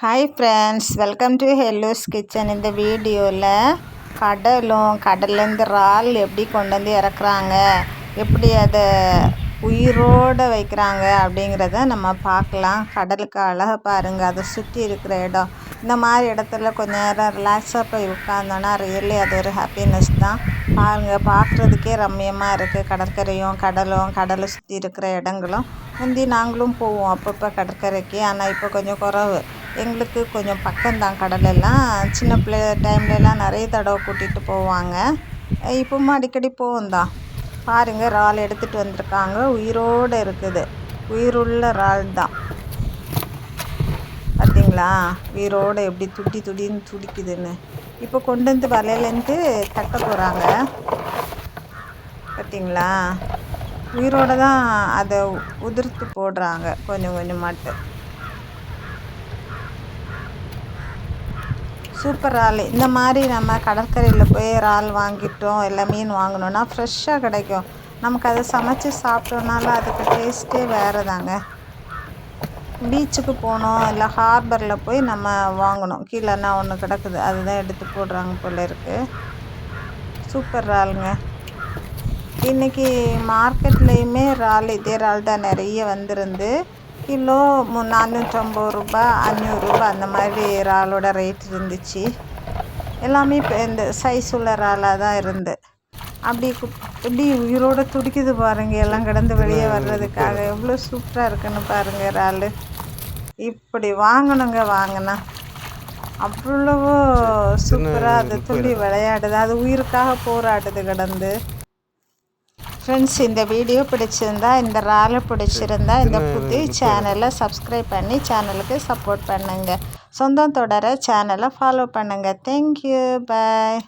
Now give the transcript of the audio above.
Hi friends welcome to hello's kitchen இந்த வீடியோவில் கடலும் கடல்லேருந்து இறால் எப்படி கொண்டு வந்து இறக்குறாங்க எப்படி அதை உயிரோடு வைக்கிறாங்க அப்படிங்கிறத நம்ம பார்க்கலாம். கடலுக்கு அழகாக பாருங்கள் அதை சுற்றி இருக்கிற இடம். இந்த மாதிரி இடத்துல கொஞ்ச நேரம் ரிலாக்ஸாக போய் உட்காந்தோன்னா ரியலி அது ஒரு ஹாப்பினஸ் தான். பாருங்கள் பார்க்குறதுக்கே ரம்மியமாக இருக்குது கடற்கரையும் கடலும் கடலை சுற்றி இருக்கிற இடங்களும். முந்தி நாங்களும் போவோம் அப்பப்போ கடற்கரைக்கு. ஆனால் இப்போ கொஞ்சம் குறவு. எங்களுக்கு கொஞ்சம் பக்கம்தான் கடலெல்லாம். சின்ன பிள்ளை டைம்லலாம் நிறைய தடவை கூட்டிகிட்டு போவாங்க. இப்போவும் அடிக்கடி போவோம் தான் பாருங்கள் இறால் எடுத்துகிட்டு வந்திருக்காங்க. உயிரோடு இருக்குது. உயிருள்ள இறால் தான் பார்த்தீங்களா உயிரோடு எப்படி துடி துடின்னு துடிக்குதுன்னு. இப்போ கொண்டு வந்து வலையிலேருந்து தட்ட போகிறாங்க பார்த்தீங்களா உயிரோடு தான் அதை உதிர்த்து போடுறாங்க. கொஞ்சம் கொஞ்சமாட்டு. சூப்பர் இறால். இந்த மாதிரி நம்ம கடற்கரையில் போய் இறால் வாங்கிட்டோம் இல்லை மீன் வாங்கினோன்னா ஃப்ரெஷ்ஷாக கிடைக்கும். நமக்கு அதை சமைச்சி சாப்பிட்டோம்னால அதுக்கு டேஸ்ட்டே வேறு தாங்க பீச்சுக்கு போனோம் இல்லை ஹார்பரில் போய் நம்ம வாங்கணும். கீழேனா ஒன்று கிடக்குது அதுதான் எடுத்து போடுறாங்க போல இருக்குது சூப்பர் இறாலுங்க. இன்றைக்கி மார்க்கெட்லேயுமே இறால் இதே இறால் தான் நிறைய வந்திருந்து கிலோ மு நானூற்றம்பது ரூபா அஞ்சூறுரூபா அந்த மாதிரி இறாலோட ரேட் இருந்துச்சு. எல்லாமே இப்போ இந்த சைஸ் உள்ள இறாலாக தான் இருந்து. அப்படி எப்படி உயிரோடு துடிக்குது பாருங்கள் எல்லாம் கிடந்து வெளியே வர்றதுக்காக எவ்வளோ சூப்பராக இருக்குன்னு பாருங்கள் இறால் இப்படி வாங்கணுங்க வாங்கினா. அவ்வளவோ சூப்பராக அது துள்ளி விளையாடுது. அது உயிருக்காக போராடுது கிடந்து. ஃப்ரெண்ட்ஸ் இந்த வீடியோ பிடிச்சிருந்தா இந்த ராலை பிடிச்சிருந்தா இந்த புது சேனலை சப்ஸ்கிரைப் பண்ணி சேனலுக்கு சப்போர்ட் பண்ணுங்கள் சொந்தம் தொடர சேனலை ஃபாலோ பண்ணுங்கள் தேங்க்யூ பாய்